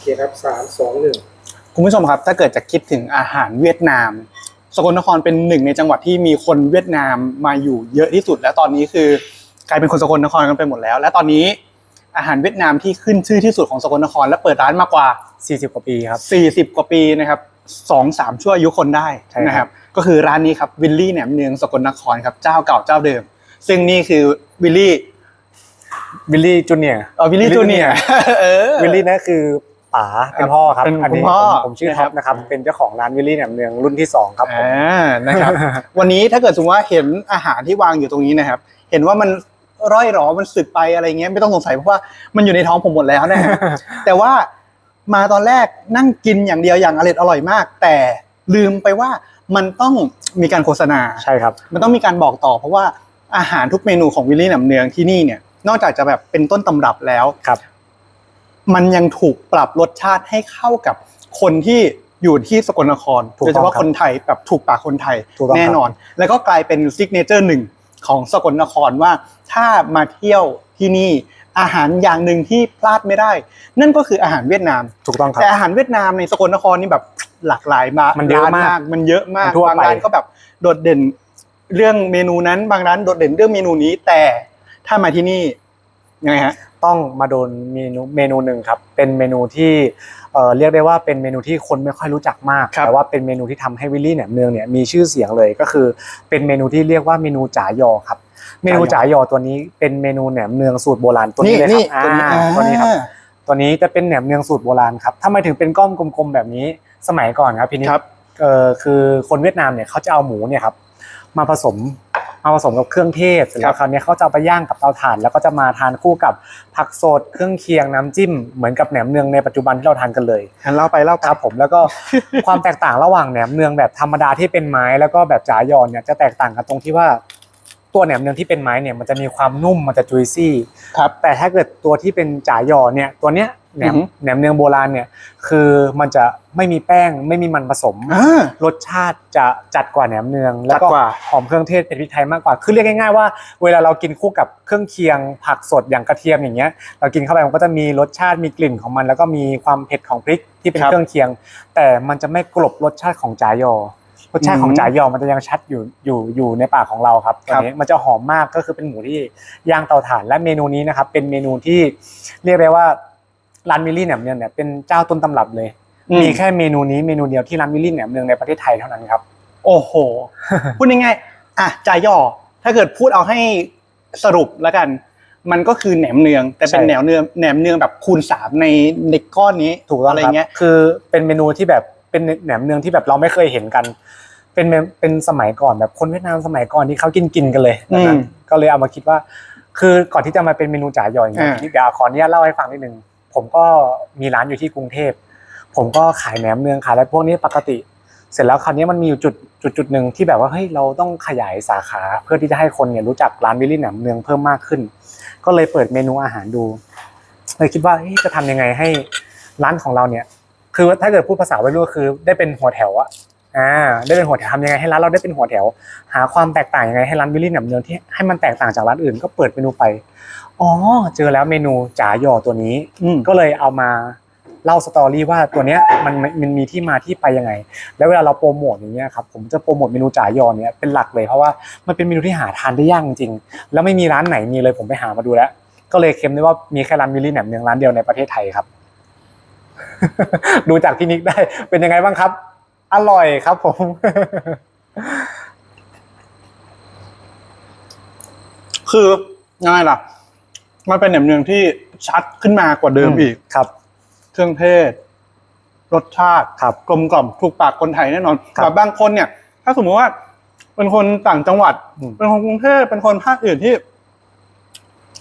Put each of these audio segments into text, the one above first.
เคครับสามสองหนึ่งคุณผู้ชมครับ ถ้าเกิดจะคิดถึงอาหารเวียดนาม สกลนครเป็นหนึ่งในจังหวัดที่มีคนเวียดนามมาอยู่เยอะที่สุด และตอนนี้คือกลายเป็นคนสกลนครกันไปหมดแล้ว และตอนนี้อาหารเวียดนามที่ขึ้นชื่อที่สุดของสกลนคร และเปิดร้านมากกว่า 40 กว่าปีครับ 40 กว่าปีนะครับสองสามชั่วอายุคนได้ใช่ครับ นะครับ ก็คือร้านนี้ครับวิลลี่แหนมเนืองสกลนครครับเจ้าเก่าเจ้าเดิม ซึ่งนี่คือวิลลี่วิลลี่จูเนียร์เออวิลลี่ Willy จูเนีย Junior เออ วิลลี่นั่นคือ ป๋าเป็นพ่อครับเป็นอันนี้คุณพ่อผมผมชื่อท็อปนะครับ เป็นเจ้าของร้านวิลลี่แหนมเนืองรุ่นที่สองครับผม อ่านะครับ วันนี้ถ้าเกิดสมมติว่าเห็นอาหารที่วางอยู่ตรงนี้นะครับ เห็นว่ามันร่อยหรอมันสึกไปอะไรเงี้ยไม่ต้องสงสัยเพราะว่ามันอยู่ในท้องผมหมดแล้วนะฮะ แต่ว่ามาตอนแรกนั่งกินอย่างเดียวอย่างอร่อยอร่อยมาก แต่ลืมไปว่ามันต้องมีการโฆษณา ใช่ครับ มันต้องมีการบอกต่อเพราะว่าอาหารทุกเมนูของวิลลี่หนำเนืองที่นี่เนี่ยนอกจากจะแบบเป็นต้นตำรับแล้ว ครับ มันยังถูกปรับรสชาติให้เข้ากับคนที่อยู่ที่สกลนครถูกโดยต้เฉองพาะครับคนไทยแบบถูกปากคนไทยถูกต้องครับ แน่นอน แล้วก็กลายเป็นซิกเนเจอร์หนึ่งของสกลนครว่าถ้ามาเที่ยวที่นี่อาหารอย่างหนึ่งที่พลาดไม่ได้ นั่นก็คืออาหารเวียดนาม ถูกต้องครับ แต่อาหารเวียดนามในสกลนครนี่แบบหลากหลายมากมันเยอะร้มากมันเยอะมากมันทั่วบางไป ร้านก็แบบโดดเด่นเรื่องเมนูนั้นบางร้านโดดเด่นเรื่องเมนูนี้ แต่ถ้ามาที่นี่ ยังไงฮะ ต้องมาโดนเมนูเมนูหนึ่งครับ เป็นเมนูที่เอ่อเรียกได้ว่าเป็นเมนูที่คนไม่ค่อยรู้จักมาก ครับแต่ว่าเป็นเมนูที่ทำให้วิลลี่แหนมเนืองเนี่ยมีชื่อเสียงเลยก็คือ เป็นเมนูที่เรียกว่าเมนูจ๋ายอครับ เมนูจ๋ายอตัวนี้เป็นเมนูแหนมเนืองสูตรโบราณตัวนี้เลยครับอ่าตัวนี้ครับตัวนี้จะเป็นแหนมเนืองสูตรโบราณครับทำไมถึงเป็นก้อมกลมๆแบบนี้สมัยก่อนครับพี่นิดครับ เอ่อคือคนเวียดนามเนี่ยเขาจะเอาหมูเนี่ยครับมาผสม มาผสมกับเครื่องเทศเสร็จแล้วคราวเนี้ยเขาจะเอาไปย่างกับเตาถ่าน แล้วก็จะมาทานคู่กับผักสดเครื่องเคียงน้ำจิ้มเหมือนกับแหนมเนืองในปัจจุบันที่เราทานกันเลยงั้นเล่าไปเล่าไปครับผมแล้วก็ความแตกต่างระหว่างแหนมเนืองแบบธรรมดาที่เป็นไม้แล้วก็แบบจ๋ายอนเนี่ยจะแตกต่างกันตรงที่ว่าตัวแหนมเนืองที่เป็นไม้เนี่ยมันจะมีความนุ่มมันจะจุยซี่ ครับ แต่ถ้าเกิดตัวที่เป็นจ่ายอเนี่ยตัวเนี้ย แหนอือมหือ แหนมเนืองโบราณเนี่ย คือมันจะไม่มีแป้งไม่มีมันผสม อ่า รสชาติจะจัดกว่าแหนมเนือง แล้วก็จัดกว่า หอมเครื่องเทศเป็นพริกไทยมากกว่า คือเรียกง่ายๆว่าเวลาเรากินคู่กับเครื่องเคียงผักสดอย่างกระเทียมอย่างเงี้ย เรากินเข้าไปมันก็จะมีรสชาติมีกลิ่นของมัน แล้วก็มีความเผ็ดของพริกที่เป็นครับเครื่องเคียง แต่มันจะไม่กลบรสชาติของจ่ายอ รสชาติของอืมจ่ายอมันจะยังชัดอยู่อยู่อยู่ในปากของเราครับตัวนี้มันจะหอมมากก็คือเป็นหมูที่ย่างเตาถ่านและเมนูนี้นะครับเป็นเมนูที่เรียกได้ว่า ร้านมิลลี่แหนมเนืองเนี่ยเป็นเจ้าต้นตำรับเลย อืมีแค่เมนูนี้เมนูเดียวที่ร้านมิลลี่แหนมเนืองในประเทศไทยเท่านั้นครับ โอ้โห พูดง่ายๆอะจ่ายย่อ ถ้าเกิดพูดเอาให้สรุปแล้วกัน มันก็คือแหนมเนือง แต่เป็นใช่ แหนมเนืองแหนมเนืองแบบคูณสามในในก้อนนี้ถูกต้องอะไรครับเงี้ย คือเป็นเมนูที่แบบเป็นแหนมเนืองที่แบบเราไม่เคยเห็นกัน เป็นเมเป็นสมัยก่อนแบบคนเวียดนามสมัยก่อนที่เขากินกินกันเลยแบบนั้นอืมก็เลยเอามาคิดว่า คือก่อนที่จะมาเป็นเมนูจ่ายออย่างเงี้ยอ่าเดี๋ยวขออนุญาตเล่าให้ฟังนิดนึง ผมก็มีร้านอยู่ที่กรุงเทพ ผมก็ขายแหนมเนืองขายอะไรพวกนี้ปกติ เสร็จแล้วคราวนี้มันมีอยู่จุดจุดจุดหนึ่งที่แบบว่าเฮ้ยเราต้องขยายสาขาเพื่อที่จะให้คนเนี่ยรู้จักร้านวิลลี่แหนมเนืองเพิ่มมากขึ้น ก็เลยเปิดเมนูอาหารดูเลยคิดว่าจะทำยังไงให้ร้านของเราเนี่ยคือถ้าเกิดพูดภาษาวัยรุ่นก็คือได้เป็นหัวแถวอะ อ่าได้เป็นหัวแถวทำยังไงให้ร้านเราได้เป็นหัวแถว หาความแตกต่างยังไงให้ร้านวิลลี่แหนมเนืองที่ให้มันแตกต่างจากร้านอื่นก็เปิดเมนูไปอ๋อเจอแล้วเมนูจ๋าหยอตัวนี้ก็เลยเอามาเล่าสตอรี่ว่าตัวเนี้ยมันมันมีที่มาที่ไปยังไง แล้วเวลาเราโปรโมทอย่างเงี้ยครับผมจะโปรโมทเมนูจ๋ายอเนี่ยเป็นหลักเลยเพราะว่ามันเป็นเมนูที่หาทานได้ยากจริงๆแล้วไม่มีร้านไหนมีเลยผมไปหามาดูแล้ว ก็เลยเค็มได้ว่ามีแค่ร้านมิลลี่แหนมเนืองร้านเดียวในประเทศไทยครับ ดูจากพี่นิกได้เป็นยังไงบ้างครับ อร่อยครับผม คือง่ายล่ะ มันเป็นแหนมเนืองที่ชัดขึ้นมากว่าเดิมอีกครับ เครื่องเทศ รสชาติครับกลมกล่อมถูกปากคนไทยแน่นอนครับแบบบางคนเนี่ย ถ้าสมมติว่า เป็นคนต่างจังหวัดอืมเป็นคนกรุงเทพเป็นคนภาคอื่นที่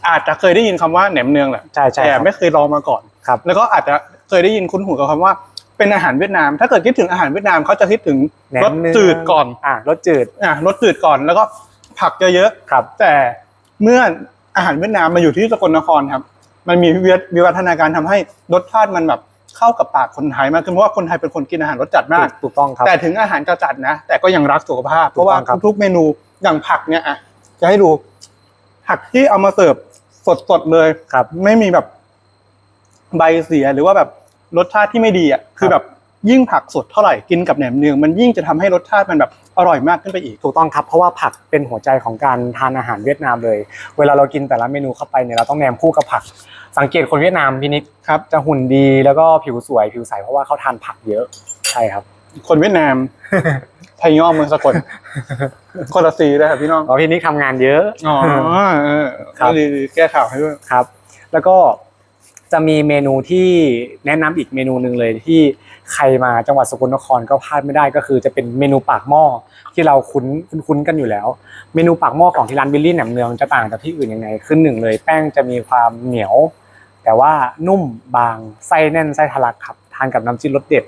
อาจจะเคยได้ยินคำว่าแหนมเนืองแหละใช่ใช่แต่ครับไม่เคยลองมาก่อนครับ แล้วก็อาจจะเคยได้ยินคุ้นหูกับคำว่า เป็นอาหารเวียดนาม ถ้าเกิดคิดถึงอาหารเวียดนามเขาจะคิดถึงแหนรมสเนืองจืดก่อนอะรสจืด อะรสจืดก่อนแล้วก็ผักเยอะครับ ๆแต่เมื่ออาหารเวียดนามมาอยู่ที่สกลนครครับ มันมีวิวัฒวิวัฒนาการทำให้รสชาติมันแบบเข้ากับปากคนไทยมากขึ้นเพราะว่าคนไทยเป็นคนกินอาหารรสจัดมากถูกต้องครับ แต่ถึงอาหารจะจัดนะ แต่ก็ยังรักสุขภาพเพถูกราะว่าต้องครับ ทุกๆเมนูอย่างผักเนี่ยอะจะให้ดูผักที่เอามาเสิร์ฟสดๆเลย ครับ ไม่มีแบบใบเสียหรือว่าแบบ รสชาติที่ไม่ดีอะคือแบบยิ่งผักสดเท่าไหร่กินกับแหนมเนืองมันยิ่งจะทำให้รสชาติมันแบบอร่อยมากขึ้นไปอีกถูกต้องครับเพราะว่าผักเป็นหัวใจของการทานอาหารเวียดนามเลย เวลาเรากินแต่ละเมนูเข้าไปเนี่ยเราต้องแนมคู่กับผัก สังเกตคนเวียดนามพี่นิกครับจะหุ่นดีแล้วก็ผิวสวยผิวใสเพราะว่าเขาทานผักเยอะใช่ครับ คนเวียดนามไทยย่อเมืองสกลคนละสีเลยครับพี่น้องเพราะพี่นิกทำงานเยอะอ๋อเออครับดีดีแก้ข่าวให้ด้วยครับ แล้วก็ จะมีเมนูที่แนะนำอีกเมนูหนึ่งเลยที่ใครมาจังหวัดสกลนครก็พลาดไม่ได้ก็คือจะเป็นเมนูปากหม้อที่เราคุ้นคุ้นกันอยู่แล้ว เมนูปากหม้อของที่ร้านบิลลี่แหนมเนืองจะต่างจากที่อื่นยังไงขึ้นหนึ่งเลย แป้งจะมีความเหนียว แต่ว่านุ่มบางไส้แน่นไส้ทะลักครับทานกับน้ำจิ้มรสเด็ด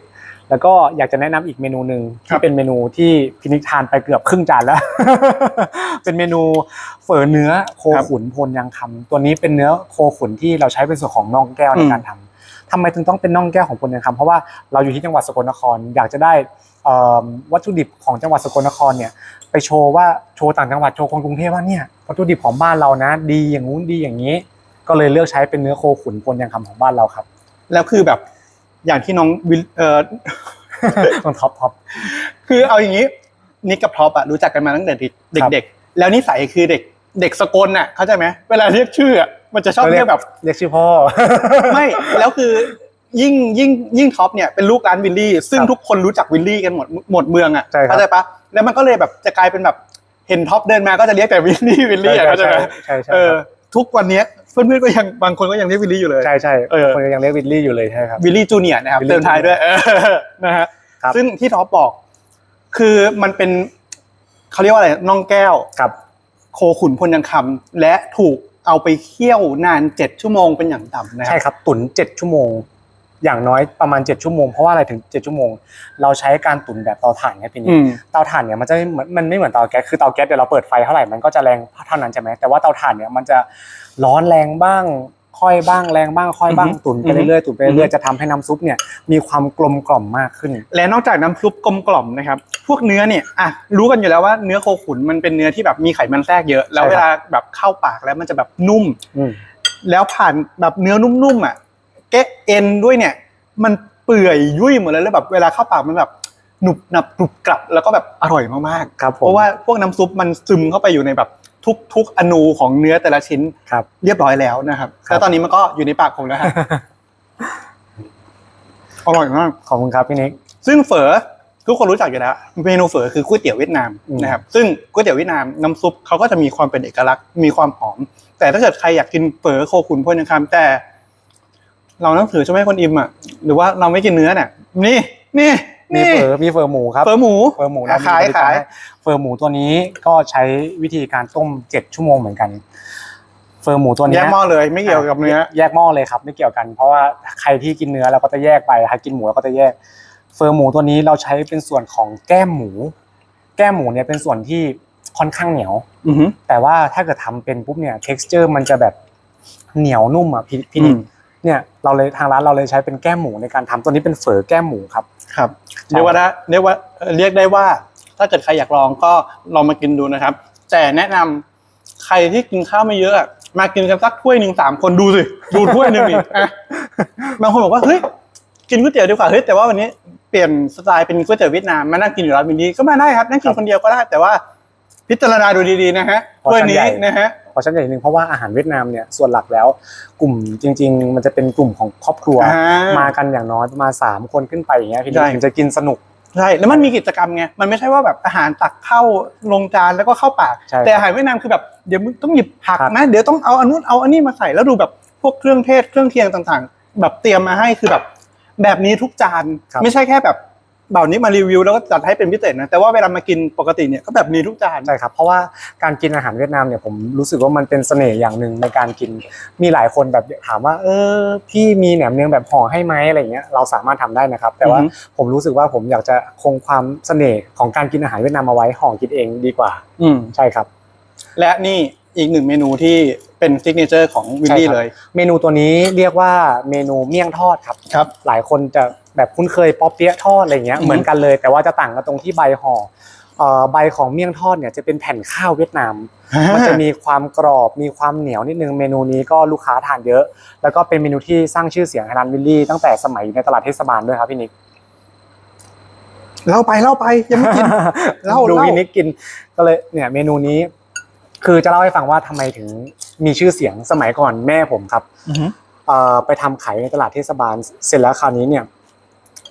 แล้วก็อยากจะแนะนำอีกเมนูหนึ่งครัที่บเป็นเมนูที่พินิจทานไปเกือบครึ่งจานแล้ว เป็นเมนูเฝอเนื้อโคขุนพลยังคำตัวนี้เป็นเนื้อโคขุนที่เราใช้เป็นส่วนของน่องแก้วในการทำทำไมถึงต้องเป็นน่องแก้วของพลยังคำเพราะว่าเราอยู่ที่จังหวัดสกลนคร อยากจะได้เอ่อวัตถุดิบของจังหวัดสกลนครเนี่ยไปโชว์ว่าโชว์ต่างจังหวัดโชว์คนกรุงเทพว่าเนี่ยวัตถุดิบของบ้านเรานะ ดีอย่างงู้นดีอย่างนี้ ก็เลยเลือกใช้เป็นเนื้อโคขุนพลยังคำของบ้านเราครับ แล้วคือแบบ อย่างที่น้องวิลเออต้องท็อปท็อปคือเอาอย่างนี้นิกกับท็อปอะรู้จักกันมาตั้งแต่เด็กครับเด็กๆแล้วนิสัยคือเด็กเด็กสกลน่ะเข้าใจไหมเวลาเรียกชื่ออะมันจะชอบเรียกแบบเรียกชื่อพ่อ ไม่แล้วคือยิ่งยิ่งยิ่งท็อปเนี่ยเป็นลูกร้านวิลลี่ ซึ่งครับทุกคนรู้จักวิลลี่กันหมดหมดเมืองอะใช่ครับเข้าใจปะแล้วมันก็เลยแบบจะกลายเป็นแบบเห็นท็อปเดินมาก็จะเรียกแต่วิลลี่วิลลี่อะเข้าใจไหมใช่ใช่เออครับ ทุกวันเนี้ยเพื่อนๆก็ยังบางคนก็ยังเรียกวิลลี่อยู่เลยใช่ใช่เออคนยังเรียกวิลลี่อยู่เลยใช่ครับวิลลี่จูเนียร์นะครับ Willy เติมท้ายด้วยเออนะฮะครับซึ่งที่ท็อปบอกคือมันเป็นเขาเรียกว่าอะไรน่องแก้วกับโคขุนพลยังคำและถูกเอาไปเคี่ยวนานเจ็ดชั่วโมงเป็นอย่างต่ำนะคใช่รับครับตุ๋นเจ็ดชั่วโมง อย่างน้อยประมาณเจ็ดชั่วโมงเพราะว่าอะไรถึงเจ็ดชั่วโมง เราใช้การตุ๋นแบบเตาถ่านครับพี่อืนี่มเตาถ่านเนี่ยมันจะไม่เหมือนมันไม่เหมือนเตาแก๊สคือเตาแก๊สเดี๋ยวเราเปิดไฟเท่าไหร่มันก็จะแรงเท่านั้นใช่ไหมแต่ว่าเตาถ่านเนี่ยมันจะร้อนแรงบ้างค่อยบ้างแรงบ้างค่อยบ้างอือฮึตุ๋นไปอือฮึเรื่อยๆตุ๋นไปเรื่อยๆจะทำให้น้ำซุปเนี่ยมีความกลมกล่อมมากขึ้น และนอกจากน้ำซุปกลมกล่อมนะครับพวกเนื้อเนี่ยอะรู้กันอยู่แล้วว่าเนื้อโคขุนมันเป็นเนื้อที่แบบมีไขมันแทรกเยอะ แล้วใช่เวครับลาแบบเข้าปากแล้วมันจะแบบนุ่มอืมแล้วผ่านแบบเนื้อนุ่มๆอะ แกะเอ็นด้วยเนี่ย มันเปื่อยยุ่ยหมดเลยแล้วแบบเวลาเข้าปากมันแบบหนุบหนับกรุบกรับแล้วก็แบบอร่อยมากครับๆผเพมราะว่าพวกน้ำซุปมันซึมเข้าไปอยู่ในแบบทุกทุกอนูของเนื้อแต่ละชิ้นครับเรียบร้อยแล้วนะครับครับแล้วตอนนี้มันก็อยู่ในปากผมแล้วฮะอร่อยมากขอบคุณครับพี่นิกซึ่งเฝอทุกคนรู้จักอยู่แล้วเมนูเฝอคือก๋วยเตี๋ยวเวียดนามอืมนะครับซึ่งก๋วยเตี๋ยวเวียดนามน้ำซุปเขาก็จะมีความเป็นเอกลักษณ์มีความหอม แต่ถ้าเกิดใครอยากกินเฝอโคขุนพลยังคำแต่ เรานับถือเจ้าแม่คนอิมอะหรือว่าเราไม่กินเนื้อเนี่ยนี่นี่มีนี่เฟอมีเฟอหมูครับเฝอหมู เฟอร์หมูอะเรมีขายบริกรขาย ให้เฟอร์หมูตัวนี้ก็ใช้วิธีการต้มเจ็ดชั่วโมงเหมือนกัน เฟอร์หมูตัวแยเนี้กหม้อเลยไม่เกี่ยวกับเนื้อ แยกหม้อเลยครับ ไม่เกี่ยวกันเพราะว่าใครที่กินเนื้อเราก็จะแยกไปใครกินหมูเราก็จะแยก เฟอร์หมูตัวนี้เราใช้เป็นส่วนของแก้มหมู แก้มหมูเนี่ยเป็นส่วนที่ค่อนข้างเหนียว อือหือ แต่ว่าถ้าเกิดทำเป็นปุ๊บเนี่ย texture มันจะแบบเหนียวนุ่มอะพี่พี่อืนิมก เนี่ยเราเลยทางร้านเราเลยใช้เป็นแก้มหมูในการทำตัวนี้เป็นเฝอแก้มหมูครับครับใช่เรียกว่าได้เรียกว่าเอ่อเรียกได้ว่า ถ้าเกิดใครอยากลองก็ลองมากินดูนะครับ แต่แนะนำใครที่กินข้าวไม่เยอะอะมากินกันสักถ้วยหนึ่งสามคนดูสิดูถ้วยหนึ่งอีกอะบางคนบอกว่าเฮ้ยกินก๋วยเตี๋ยวดีกว่าเฮ้ยแต่ว่าวันนี้เปลี่ยนสไตล์เป็นก๋วยเตี๋ยวเวียดนามมานั่งกินอยู่ร้านมินดีก็มาได้ครับนั่งกินคนเดียวก็ได้แต่ว่าพิจารณาดูดีๆนะฮะพอถ้วยชั้นนี้ใหญ่นะฮะ เพราะฉะนั้นอย่างหนึ่งเพราะว่าอาหารเวียดนามเนี่ยส่วนหลักแล้ว กลุ่มจริง ๆ มันจะเป็นกลุ่มของครอบครัว อ่าม มากันอย่างน้อยประมาณสามคนขึ้นไปอย่างเงี้ยพี่ใช่ถึงจะกินสนุก ใช่แล้วมันมีกิจกรรมไงมันไม่ใช่ว่าแบบอาหารตักเข้าลงจานแล้วก็เข้าปาก ใช่แต่อาหารเวียดนามคือแบบเดี๋ยวมึงต้องหยิบผักครับ นะเดี๋ยวต้องเอาอันนู้นเอาอันนี้มาใส่แล้วดูแบบพวกเครื่องเทศเครื่องเคียงต่างๆ แบบเตรียมมาให้คือแบบ แบบนี้ทุกจาน ครับไม่ใช่แค่แบบ เบานี้มารีวิวแล้วก็จัดให้เป็นพิเศษนะแต่ว่าเวลามากินปกติเนี่ยก็แบบนี้ทุกจาน ใช่ครับเพราะว่าการกินอาหารเวียดนามเนี่ยผมรู้สึกว่ามันเป็นเสน่ห์อย่างหนึ่งในการกิน มีหลายคนแบบถามว่า เออพี่มีแหนมเนืองแบบห่อให้ไหมอะไรเงี้ยเราสามารถทำได้นะครับ แต่ว่าอือฮึ ผมรู้สึกว่าผมอยากจะคงความเสน่ห์ของการกินอาหารเวียดนามเอาไว้ห่อกินเองดีกว่า อืมใช่ครับ และนี่อีกหนึ่งเมนูที่เป็นซิกเนเจอร์ของวิลลี่ใช่ครับ เลย เมนูตัวนี้เรียกว่าเมนูเมี่ยงทอดครับ ครับ หลายคนจะ แบบคุ้นเคยป๊อปเปี๊ยะทอดอะไรเงี้ยอือฮึเหมือนกันเลย แต่ว่าจะต่างกันตรงที่ใบห่อเอ่อใบของเมี่ยงทอดเนี่ยจะเป็นแผ่นข้าวเวียดนาม มันจะมีความกรอบมีความเหนียวนิดนึงเมนูนี้ก็ลูกค้าทานเยอะ แล้วก็เป็นเมนูที่สร้างชื่อเสียงให้ร้านวิลลี่ตั้งแต่สมัยอยู่ในตลาดเทศบาลด้วยครับพี่นิกเล่าไปเล่าไปยังไม่กินเล่าดูเล่าพี่นิกกินก็เลยเนี่ยเมนูนี้ คือจะเล่าให้ฟังว่าทำไมถึงมีชื่อเสียงสมัยก่อนแม่ผมครับอือหือเอ่อไปทำขายในตลาดเทศบาล เสร็จแล้วคราวนี้เนี่ย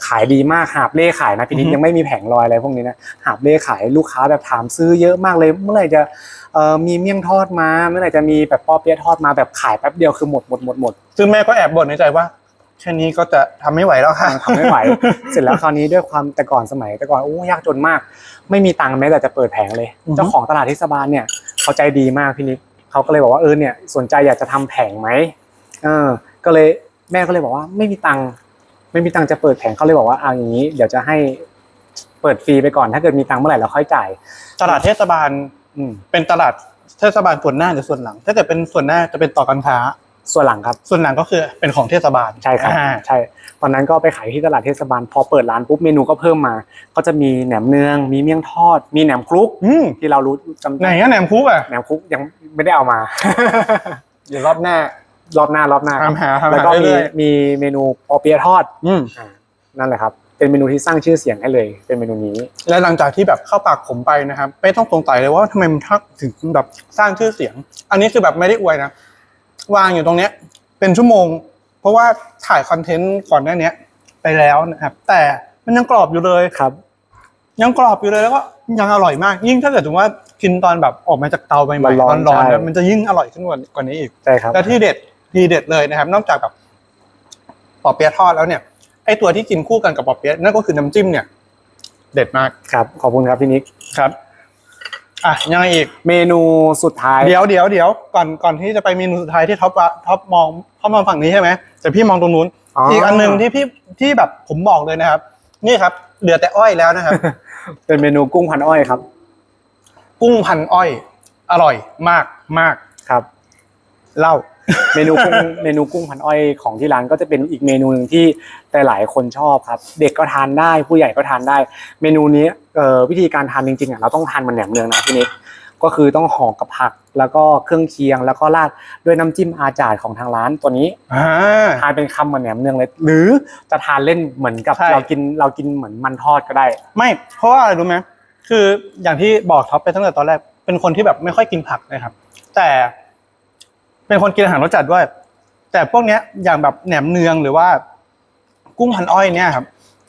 ขายดีมากหาบเล่ขายนะพี่นิดอือฮึยังไม่มีแผงลอยอะไรพวกนี้นะหาบเล่ขายลูกค้าแบบถามซื้อเยอะมากเลยเมื่อไหร่จะเอ่อมีเมี่ยงทอดมา เมื่อไหร่จะมีแบบปอเปี๊ยะทอดมาแบบขายแป๊บเดียวคือหมดหมดหมดหมดซึ่งแม่ก็แอบบ่นในใจว่าแค่นี้ก็จะทำไม่ไหวแล้วค่ะทำไม่ไหว เสร็จแล้วคราวนี้ด้วยความแต่ก่อนสมัยแต่ก่อนโอ้ยากจนมาก ไม่มีตังค์แม้แต่จะเปิดแผงเลยอือฮึเจ้าของตลาดเทศบาลเนี่ยเขาใจดีมากพี่นิดเขาก็เลยบอกว่าเออเนี่ยสนใจอยากจะทำแผงไหมเออก็เลยแม่ก็เลยบอกว่าไม่มีตังค์ ไม่มีตังค์จะเปิดแผงเขาเลยบอกว่าเอาอย่างนี้ เดี๋ยวจะให้เปิดฟรีไปก่อน ถ้าเกิดมีตังค์เมื่อไหร่เราค่อยจ่าย ตลาดเทศบาลอืมเป็นตลาดเทศบาลส่วนหน้าหรือส่วนหลัง ถ้าเกิดเป็นส่วนหน้าจะเป็นต่อการค้า ส่วนหลังครับ ส่วนหลังก็คือเป็นของเทศบาลใช่ครับอ่าใช่ตอนนั้นก็ไปขายที่ตลาดเทศบาล พอเปิดร้านปุ๊บเมนูก็เพิ่มมา ก็จะมีแหนมเนือง มีเมี่ยงทอด มีแหนมคลุก อืมที่เรารู้จำไหนอะแหนมคุกอะแหนมคลุกยังไม่ได้เอามา เดี๋ยวรอบหน้า รอบหน้ารอบหน้าทำหาทำแล้วหาก็มีเรื่อยมีเมนูปอเปี๊ยะทอดๆอืม อ่านั่นแหละครับ เป็นเมนูที่สร้างชื่อเสียงให้เลย เป็นเมนูนี้ และหลังจากที่แบบเข้าปากผมไปนะครับ ไม่ต้องสงสัยเลยว่าทำไมมันทักถึงแบบสร้างชื่อเสียง อันนี้คือแบบไม่ได้อวยนะ วางอยู่ตรงเนี้ย เป็นชั่วโมง เพราะว่าถ่ายคอนเทนต์ก่อนหน้าเนี้ย ไปแล้วนะครับ แต่มันยังกรอบอยู่เลย ครับ ยังกรอบอยู่เลยแล้วก็ยังอร่อยมาก ยิ่งถ้าเกิดสมมติว่ากินตอนแบบออกมาจากเตาใหม่ๆร้ร้ออนนๆๆใช่นะมันจะยิ่งอร่อยขึ้นกว่ากว่านี้อีก ใช่ครับ และที่เด็ด ที่เด็ดเลยนะครับ นอกจากแบบปอเปี๊ยะทอดแล้วเนี่ยไอตัวที่กินคู่กันกับปอเปี๊ยะนั่นก็คือน้ำจิ้มเนี่ย เด็ดมากครับ ขอบคุณครับพี่นิกครับอะยังไงอีกเมนูสุดท้ายเดี๋ยวเดี๋ยวเดี๋ยวก่อนก่อนที่จะไปเมนูสุดท้ายที่ท็อปว่าท็อปมองท็อปมองฝั่งนี้ใช่ไหมแต่พี่มองตรงนู้นอีกอันหนึ่งที่พี่ที่แบบผมบอกเลยนะครับ นี่ครับ เหลือแต่อ้อยแล้วนะครับ เป็นเมนูกุ้งพันอ้อยครับ กุ้งพันอ้อย อร่อยมากมากครับเล่า เมนูกุ้งเมนูกุ้งพันอ้อยของที่ร้านก็จะเป็นอีกเมนูหนึ่งที่แต่หลายคนชอบครับ เด็กก็ทานได้ผู้ใหญ่ก็ทานได้ เมนูนี้เอ่อวิธีการทานจริงๆอะเราต้องทานมันแหนมเนืองนะพี่นิดก็คือต้องห่อกับผักแล้วก็เครื่องเคียง แล้วก็ราดด้วยน้ำจิ้มอาจาดของทางร้านตัวนี้อ่า ทานเป็นคำเหมือนแหนมเนืองเลย หรือจะทานเล่นเหมือนกับใช่ เรากินเรากินเหมือนมันทอดก็ได้ ไม่เพราะว่าอะไรรู้ไหมคืออย่างที่บอกท็อปไปตั้งแต่ตอนแรกเป็นคนที่แบบไม่ค่อยกินผักนะครับ แต่ เป็นคนกินอาหารรสจัดด้วย แต่พวกเนี้ยอย่างแบบแหนมเนืองหรือว่า กุ้งพันอ้อยเนี่ยครับ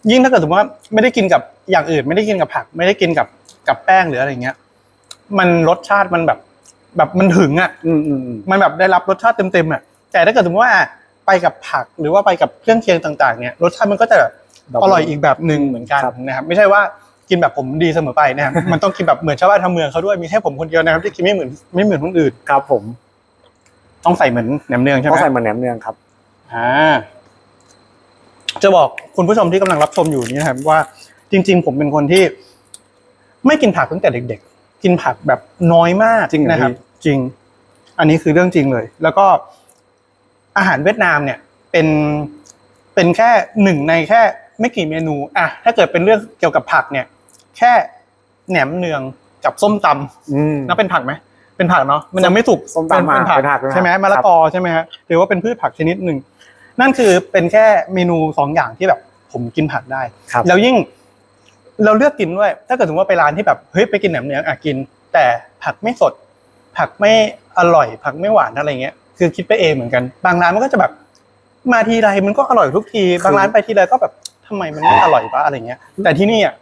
ยิ่งถ้าเกิดสมมติว่าไม่ได้กินกับอย่างอื่น ไม่ได้กินกับผัก ไม่ได้กินกับกับแป้งหรืออะไรเงี้ย มันรสชาติมันแบบ แบบมันถึงอะอืมอืมอืมมันแบบได้รับรสชาติเต็มๆอะแต่ถ้าเกิดสมมติว่าไปกับผักหรือว่าไปกับเครื่องเคียงต่างๆ เนี่ยรสชาติมันก็จะแบบอร่อยอีกแบบหนึ่งเหมือนกันครับ นะครับไม่ใช่ว่ากินแบบผมดีเสมอไปนะครับ มันต้องกินแบบเหมือนชาวบ้านทำเมืองเขาด้วยมีแค่ผมคนเดียวนะครับที่กินไม่เหมือนไม่เหมือนคนอื่น ครับผม ต้องใส่เหมือนแหนมเนืองใช่ไหต้มองใส่เหมือนแหนมเนืองครับอ่าจะบอกคุณผู้ชมที่กำลังรับชมอยู่นี้นะครับว่าจริง ๆ ผมเป็นคนที่ไม่กินผักตั้งแต่เด็ก ๆ กินผักแบบน้อยมากจริงเหรอนะครับพี่จริง อันนี้คือเรื่องจริงเลย แล้วก็อาหารเวียดนามเนี่ย เป็นเป็นแค่หนึ่งในแค่ไม่กี่เมนูอะถ้าเกิดเป็นเรื่องเกี่ยวกับผักเนี่ย แค่แหนมเนืองกับส้มตำอืมนับเป็นผักไหม เป็นผักเนาะมันยังไม่สุกส้มตำเป็นเป็นผักเป็นผักเป็นผักใช่ไหมมะละกอใช่ไหมฮะหรือว่าเป็นพืชผักชนิดหนึ่งนั่นคือเป็นแค่เมนูสองอย่างที่แบบผมกินผักได้ครับแล้วยิ่งเราเลือกกินด้วย ถ้าเกิดสมมติว่าไปร้านที่แบบเฮ้ยไปกินแหนมเนืองอะกิน แต่ผักไม่สด ผักไม่อร่อย ผักไม่หวานอะไรเงี้ย คือคิดไปเองเหมือนกัน บางร้านมันก็จะแบบมาทีไรมันก็อร่อยทุกที บางร้านไปทีไรก็แบบทำไมมันไม่อร่อยวะอะไรเงี้ย แต่ที่นี่อะ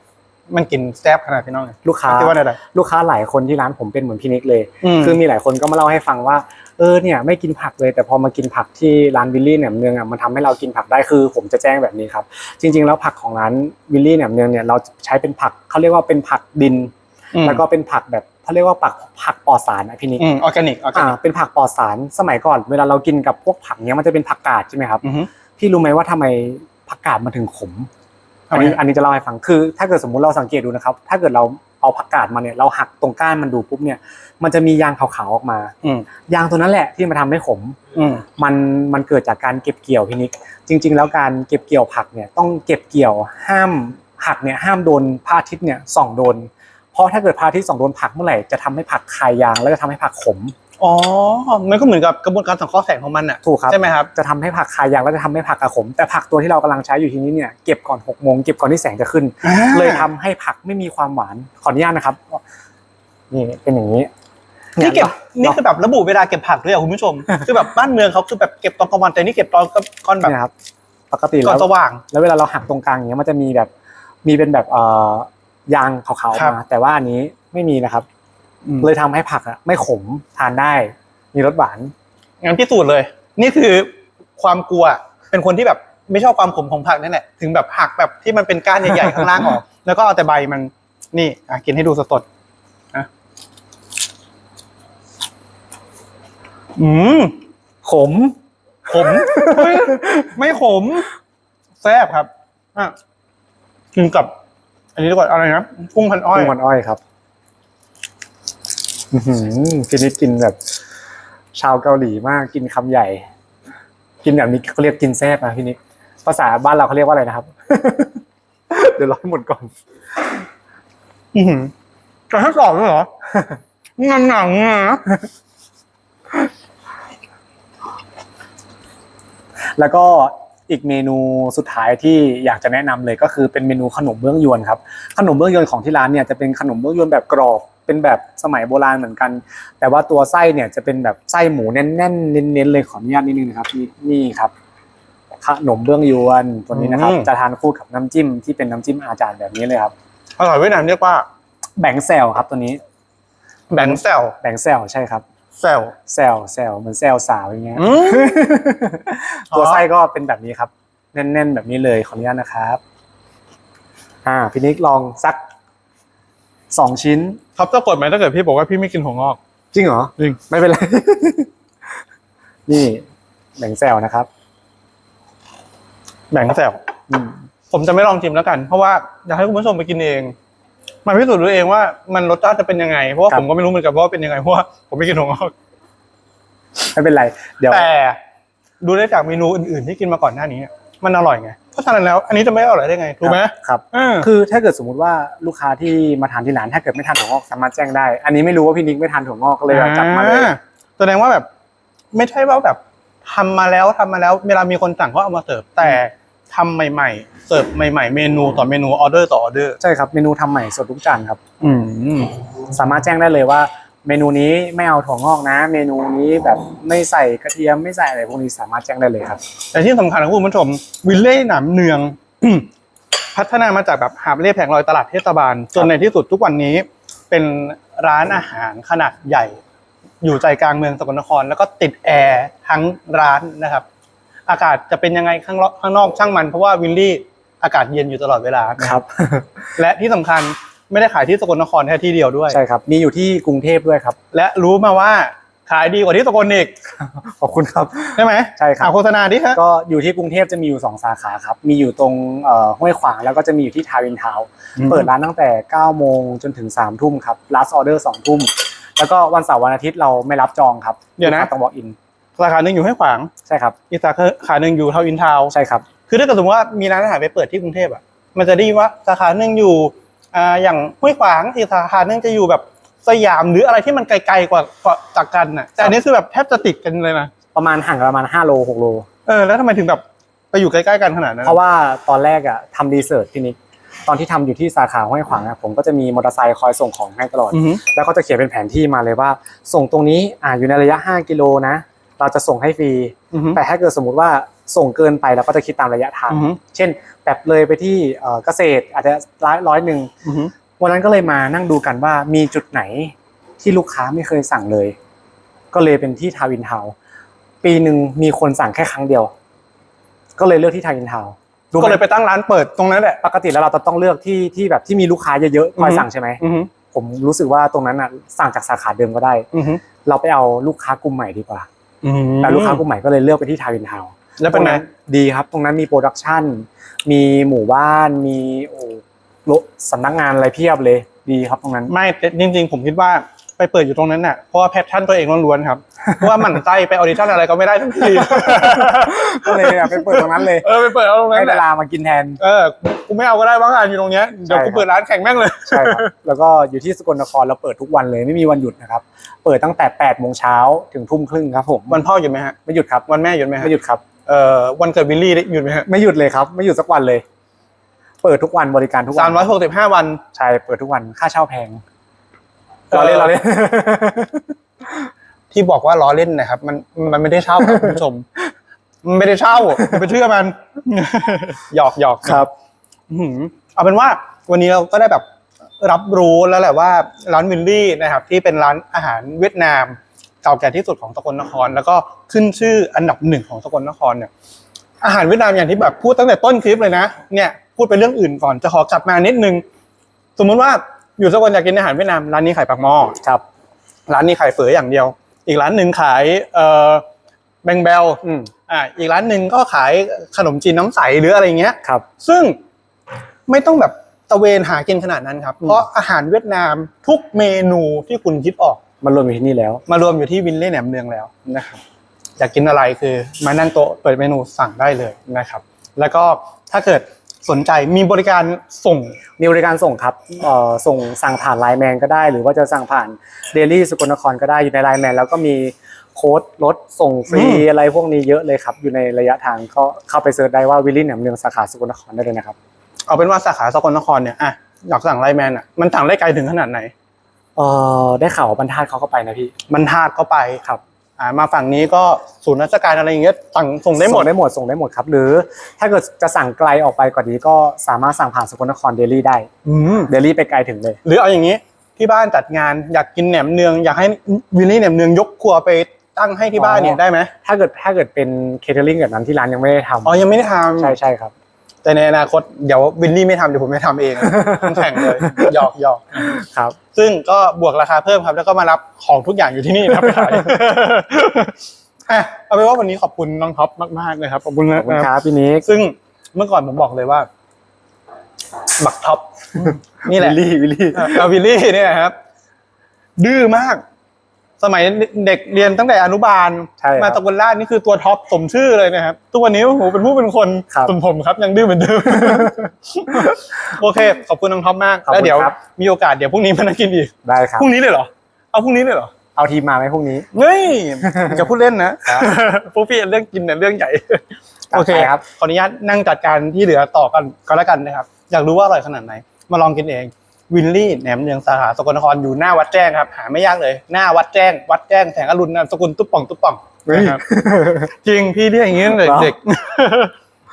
มันกินแซ่บขนาดพี่น้องไงลูกค้าคิดว่าอะไร ลูกค้าหลายคนที่ร้านผมเป็นเหมือนพี่นิกเลย อืม คือมีหลายคนก็มาเล่าให้ฟังว่า เออเนี่ยไม่กินผักเลย แต่พอมากินผักที่ร้านวิลลี่แหนมเนืองอะมันทำให้เรากินผักได้คือ ผมจะแจ้งแบบนี้ครับ จริง ๆ แล้วผักของร้านวิลลี่แหนมเนืองเนี่ยเราใช้เป็นผักเขาเรียกว่าเป็นผักดิน อืมแล้วก็เป็นผักแบบเขาเรียกว่าผักผักปลอดสารนะพี่นิก อืมออร์แกนิกออร์แกอ่านิกเป็นผักปลอดสารสมัยก่อน เวลาเรากินกับพวกผักเนี้ยมันจะเป็นผักกาดใช่ไหมครับ อือฮึพี่รู้ไหมว่าทำไมผักกาดมันถึงขมทำ อันไมนี้อันนี้จะเล่าให้ฟังคือ ถ้าเกิดสมมุติเราสังเกตดูนะครับ ถ้าเกิดเราเอาผักกาดมาเนี่ยเราหักตรงก้านมันดูปุ๊บเนี่ย มันจะมียางขาวๆออกมาอืมยางตัวนั้นแหละที่มาทำให้ขมอืมมันมันเกิดจากการเก็บเกี่ยวพี่นิกจริง ๆ แล้วการเก็บเกี่ยวผักเนี่ยต้องเก็บเกี่ยวห้ามหักเนี่ยห้ามโดนพระอาทิตย์เนี่ยส่องโดนพราะถ้าเกิดพระอาทิตย์ส่องโดนผักเมื่อไหร่จะทำให้ผักคายยางแล้วจะทำให้ผักขม อ๋อ มันก็เหมือนกับกระบวนการสังเคราะห์แสงของมันอะถูกครับ ใช่ไหมครับ จะทำให้ผักคายยางแล้วจะทำให้ผักอะขม แต่ผักตัวที่เรากำลังใช้อยู่ทีนี้เนี่ยเก็บก่อนหกโมงเก็บก่อนที่แสงจะขึ้น เลยทำให้ผักไม่มีความหวานขออนุญาตนะครับนี่เป็นอย่างนี้นี่เก็บเนี่ยนี่คือแบบระบุเวลาเก็บผักด้วยอะคุณผู้ชม คือแบบบ้านเมืองเขาคือแบบเก็บตอนกลางวันแต่นี่เก็บตอนก่อนแบบเนี่ยครับปกติก่แล้อวนสว่าง แล้วเวลาเราหักตรงกลางอย่างเงี้ยมันจะมีแบบมีเป็นแบบเอ่อยางขาวครับๆมาแต่ว่าอันนี้ไม่มีนะครับ อืม เลยทำให้ผักอะไม่ขมทานได้ มีรสหวาน งั้นพิสูจน์เลย นี่คือความกลัวเป็นคนที่แบบไม่ชอบความขมของผักนั่นแหละถึงแบบหักแบบที่มันเป็นก้านใหญ่ๆ ข้างล่างออก แล้วก็เอาแต่ใบมันนี่อะกินให้ดูสดๆนะอืมขม ขมเฮ้ยไม่ขม แซ่บครับอะกินกับ อันนี้ดีกว่าอะไรนะกุ้งพันอ้อย กุ้งมันอ้อยครับ อื้อหือพี่นิดกินแบบ ชาวเกาหลีมากกินคำใหญ่ กินแบบนี้เขาเรียกกินแซ่บนะพี่นิดภาษาบ้านเราเขาเรียกว่าอะไรนะครับ เดี๋ยวรอให้หมดก่อนอือหือจะให้กรอบด้วยเหรองานหนังอะแล้วก็อีกเมนูสุดท้ายที่อยากจะแนะนำเลยก็คือเป็นเมนูขนมเบื้องยวนครับ ขนมเบื้องยวนของที่ร้านเนี่ยจะเป็นขนมเบื้องยวนแบบกรอบ เป็นแบบสมัยโบราณเหมือนกัน แต่ว่าตัวไส้เนี่ยจะเป็นแบบไส้หมูแน่นๆเน้นๆเลยขออนุญาตนิดนึงนะครับนี่นี่ครับขนมเบื้องยวนตัวนี้นะครับจะทานคู่กับน้ำจิ้มที่เป็นน้ำจิ้มอาจารย์แบบนี้เลยครับอร่อยเวียดนามเรียกว่าแบงแซลครับตัวนี้แบงแซลแบงแซลใช่ครับแซล แซลแซลเหมือนแซลสาวอย่างเงี้ย อืม ตัวอ๋อไส้ก็เป็นแบบนี้ครับ แน่น ๆ แบบนี้เลยขออนุญาตนะครับ อ่าพี่นิกลองสัก สองชิ้นท็อปจะกดไหมถ้าเกิดพี่บอกว่าพี่ไม่กินหัวงอก จริงเหรอ จริง ไม่เป็นไร นี่แบ่งแซลนะครับ แบงแซลอืมผมจะไม่ลองชิมแล้วกัน เพราะว่าอยากให้คุณผู้ชมไปกินเองมาพิสูจน์ดูเองว่ามันรสชาติจะเป็นยังไง เพราะว่าผมก็ไม่รู้เหมือนกันว่าเป็นยังไงเพราะว่าผมไม่กินหัวงอก ไม่เป็นไร เดี๋ยว แต่ดูได้จากเมนูอื่นๆที่กินมาก่อนหน้านี้เนี่ยมันอร่อยไง เพราะฉะนั้นแล้ว อันนี้จะไม่อร่อยได้ไงถูกไหมครับเออคือถ้าเกิดสมมุติว่าลูกค้าที่มาทานที่ร้านถ้าเกิดไม่ทานถั่วงอกสามารถแจ้งได้ อันนี้ไม่รู้ว่าพี่นิกไม่ทานถั่วงอกก็เลยเอาจัดมาเลยอ่แสดงว่าแบบไม่ใช่ว่าแบบทำมาแล้วทำมาแล้วเวลามีคนสั่งก็เอามาเสิร์ฟแต่ทำใหม่ๆ เสิร์ฟใหม่ๆ เมนูต่อเมนูออเดอร์ต่อออเดอร์ ใช่ครับเมนูทำใหม่สดทุกจานครับ อืม สามารถแจ้งได้เลยว่า เมนูนี้ไม่เอาถั่วงอกนะ เมนูนี้แบบไม่ใส่กระเทียมไม่ใส่อะไรพวกนี้สามารถแจ้งได้เลยครับแต่ที่สำคัญนะคุณผู้ชม วิลเล่หนามเนือง พัฒนามาจากแบบหาบเล่แผงลอยตลาดเทศบาล จนในที่สุดทุกวันนี้ เป็นร้านอาหารขนาดใหญ่ อยู่ใจกลางเมืองสกลนคร แล้วก็ติดแอร์ทั้งร้านนะครับ อากาศจะเป็นยังไงข้างนอกข้างนอกช่างมันเพราะว่าวิลลี่อากาศเย็นอยู่ตลอดเวลานะ ครับ และที่สำคัญ ไม่ได้ขายที่สกลนครแค่ที่เดียวด้วย ใช่ครับ มีอยู่ที่กรุงเทพด้วยครับ และรู้มาว่าขายดีกว่าที่สกลอีก ขอบคุณครับ ใช่ไหมใช่ครับอะโฆษณาดิฮะก็อยู่ที่กรุงเทพจะมีอยู่ 2 สาขาครับ มีอยู่ตรงเอ่อห้วยขวางแล้วก็จะมีอยู่ที่ทาวินทาวน์อืมเปิดร้านตั้งแต่ 9 โมงจนถึง 3 ทุ่มครับ last order 2 ทุ่ม แล้วก็วันเสาร์วันอาทิตย์เราไม่รับจองครับ เดี๋ยวนะลูกค้าต้องบอกอิน สาขาหนึ่งอยู่ให้ขวาง ใช่ครับ อีกสาขาหนึ่งอยู่เทาอินทาวน์ใช่ครับ คือถ้าเกิดสมมติว่ามีร้านอาหารไปเปิดที่กรุงเทพอะ มันจะได้ยินว่าสาขาหนึ่งอยู่ อ่าอย่างห้วยขวางอีกสาขาหนึ่งจะอยู่แบบสยามหรืออะไรที่มันไกลๆกว่ากว่าจากกันน่ะ แต่อันนี้คือแบบแทบจะติดกันเลยนะประมาณห่างกันประมาณ5โล6โล เออแล้วทำไมถึงแบบไปอยู่ใกล้ๆกันขนาดนั้นเพราะว่าตอนแรกอะทำรีเสิร์ชที่นิกตอนที่ทำอยู่ที่สาขาห้วยขวางอะผมก็จะมีมอเตอร์ไซค์คอยส่งของให้ตลอด อือฮึแล้วก็จะเขียนเป็นแผนที่มาเลยว่า ส่งตรงนี้อ่าอยู่ในระยะ 5 กิโลนะ เราจะส่งให้ฟรี อือฮึ แต่ถ้าเกิดสมมุติว่า ส่งเกินไปเราก็จะคิดตามระยะทาง อือฮึ เช่นแบบเลยไปที่เอ่อเกษตรอาจจะร้อยร้อยหนึ่งอือฮึ วันนั้นก็เลยมานั่งดูกันว่ามีจุดไหนที่ลูกค้าไม่เคยสั่งเลย ก็เลยเป็นที่ทาวินทาวน์ปีหนึ่งมีคนสั่งแค่ครั้งเดียว ก็เลยเลือกที่ทาวินทาวน์รู้ไหมก็เลยไปตั้งร้านเปิดตรงนั้นแหละ ปกติแล้วเราจะต้องเลือกที่ที่แบบที่มีลูกค้าเยอะๆคอยสั่งใช่ไหม อือฮึผมรู้สึกว่าตรงนั้นอะสั่งจากสาขาเดิมก็ได้ อือฮึเราไปเอาลูกค้า กลุ่มใหม่ดีกว่า อืมแต่ลูกค้ากลุ่มใหม่ก็เลยเลือกไปที่ทาวินทาวน์ แล้วเป็นไงดีครับ ตรงนั้นมีโปรดักชันมีหมู่บ้านมีโอ้โลสำนักงานอะไรเพียบเลย ดีครับตรงนั้น ไม่แต่จริงๆ ผมคิดว่าไปเปิดอยู่ตรงนั้นน่ะเพราะว่าแพชชั่นตัวเองล้วนๆครับเพราะว่าหมั่นไส้ไปออดิชั่นอะไรก็ไม่ได้ทั้งทีก็เลยอะไปเปิดตรงนั้นเลยเออไปเปิดเอาตรงนั้ให้นแหเวละลามากินแทนเออกูไม่เอาก็ได้บ้างอะอยู่ตรงเนี้ยเดี๋ยวใช่กูเปิดร้านแข่งแม่งเลยใช่ครับแล้วก็อยู่ที่สกลนครเราเปิดทุกวันเลยไม่มีวันหยุดนะครับเปิดตั้งแต่8โมงเช้าถึงทุ่มครึ่งครับผมวันพ่อหยุดไหมฮะไม่หยุดครับวันแม่หยุดไหมฮะไม่หยุดครับ เอ่อวันเกิดวิลลี่หยุดไหมฮะไม่หยุดเลยครับ ไม่หยุดสักวันเลย เปิดทุกวันบริการทุกวัสามร้อยหกสิบห้าวัน ใช่เปิดทุกวันค่าเช่าแพงเออเราเล่นเราเล่น ที่บอกว่าล้อเล่นนะครับ มันมันไม่ได้เช่าครับคุณผู้ชม มันไม่ได้เช่าอย่าไปเชื่อมัน หยอกหยอกครับ อื้อหือเอาเป็นว่าวันนี้เราก็ได้แบบรับรู้แล้วแหละว่าร้านวิลลี่นะครับ ที่เป็นร้านอาหารเวียดนาม เก่าแก่ที่สุดของสกลนคร แล้วก็ขึ้นชื่ออันดับหนึ่งของสกลนครเนี่ยอาหารเวียดนามอย่างที่แบบพูดตั้งแต่ต้นคลิปเลยนะเนี่ยพูดไปเรื่องอื่นก่อนจะขอกลับมานิดนึง สมมุติว่าอยู่สกลอยากกินอาหารเวียดนามร้านนี้ขายปากหม้อครับร้านนี้ขายเฝออย่างเดียว อีกร้านหนึ่งขายเอ่อแบงเบลอืมอ่าอีกร้านหนึ่งก็ขายขนมจีนน้ำใสหรืออะไรเงี้ยครับ ซึ่งไม่ต้องแบบตะเวนหากินขนาดนั้นครับอืมเพราะอาหารเวียดนามทุกเมนูที่คุณคิดออก มันรวมอยู่ที่นี่แล้ว มารวมอยู่ที่วินเล่แหนมเนืองแล้วนะครับอยากกินอะไรคือมานั่งโต๊ะเปิดเมนูสั่งได้เลยนะครับ แล้วก็ถ้าเกิดสนใจมีบริการส่งมีบริการส่งครับเอ่อส่งสั่งผ่านไลน์แมนก็ได้ หรือว่าจะสั่งผ่านเดลี่สกลนครก็ได้อยู่ในไลน์แมนแล้วก็มีโค้ดลดส่งฟรีอืมอะไรพวกนี้เยอะเลยครับ อยู่ในระยะทางก็เข้าไปเซิร์ชได้ว่าวิลลี่แหนมเนืองสาขาสกลนครได้เลยนะครับ เอาเป็นว่าสาขาสกลนครเนี่ยอะอยากสั่งไลน์แมนอะมันสั่งได้ไกลถึงขนาดไหน เออได้ข่าวว่าบรรทัดเขาก็ไปนะพี่มันทาดก็ไปครับอ่ามาฝั่งนี้ก็ศูนย์ราชการอะไรอย่างเงี้ยสั่งส่งได้หมดส่งได้หมดส่งได้หมดครับ หรือถ้าเกิดจะสั่งไกลออกไปกว่านี้ก็สามารถสั่งผ่านสกลนครเดลี่ได้อืมเดลี่ไปไกลถึงเลย หรือเอาอย่างนี้ที่บ้านจัดงานอยากกินแหนมเนืองอยากให้วิลลี่แหนมเนืองยกครัวไปตั้งให้ที่บ้านเนี่ยอ๋อได้ไหมถ้าเกิดถ้าเกิดเป็นเคเทอริงแบบนั้นที่ร้านยังไม่ได้ทำอ๋อยังไม่ได้ทำใช่ใช่ครับแต่ในอนาคตเดี๋ยววิลลี่ไม่ทำเดี๋ยวผมไม่ทำเองต้องแข่งเลยหยอกหยอกครับ ซึ่งก็บวกราคาเพิ่มครับ แล้วก็มารับของทุกอย่างอยู่ที่นี่นะครับไปขายอะเอาเป็นว่าวันนี้ขอบคุณน้องท็อปมากๆเลยครับขอบคุณขนะอบคุณครับพี่นิกซึ่งเมื่อก่อนผมบอกเลยว่า บักท็อปนี่แหละ วิลลี่วิลลี่ เออวิลลี่เนี่ยนะครับ ดื้อมาก สมัยเด็กเรียนตั้งแต่อนุบาล ใช่ครับมาตะกลราชนี่คือตัวท็อปสมชื่อเลยนะครับทุกวันนี้โอ้โหเป็นผู้เป็นคนครับส่วนผมครับยังดื้อเหมือนเดิม โอเค ขอบคุณน้องท็อปมาก ขอบคุณแล้วเดี๋ยวครับ มีโอกาสเดี๋ยวพรุ่งนี้มานั่งกินอีกได้ครับ พรุ่งนี้เลยเหรอ เอาพรุ่งนี้เลยเหรอ เอาทีมมาไหมพรุ่งนี้ เฮ้ยจะพูดเล่นนะครับพวกพี่เรื่องกินเนี่ยเรื่องใหญ่ จัดไปโอเคครับ ขออนุญาตนั่งจัดการที่เหลือต่อกันก็แล้วกันนะครับ อยากรู้ว่าอร่อยขนาดไหน มาลองกินเอง วินลี่แหนมเนืองสาขาสกลนครอยู่หน้าวัดแจ้งครับ หาไม่ยากเลย หน้าวัดแจ้ง วัดแจ้งแสงอรุณนามสกุลตุ๊บป่องตุ๊บป่องนะครับจริงพี่เรียกอย่างนี้ตั้งแต่เหรอเด็ก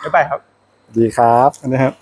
ไม่ไปครับ ดีครับนะครับ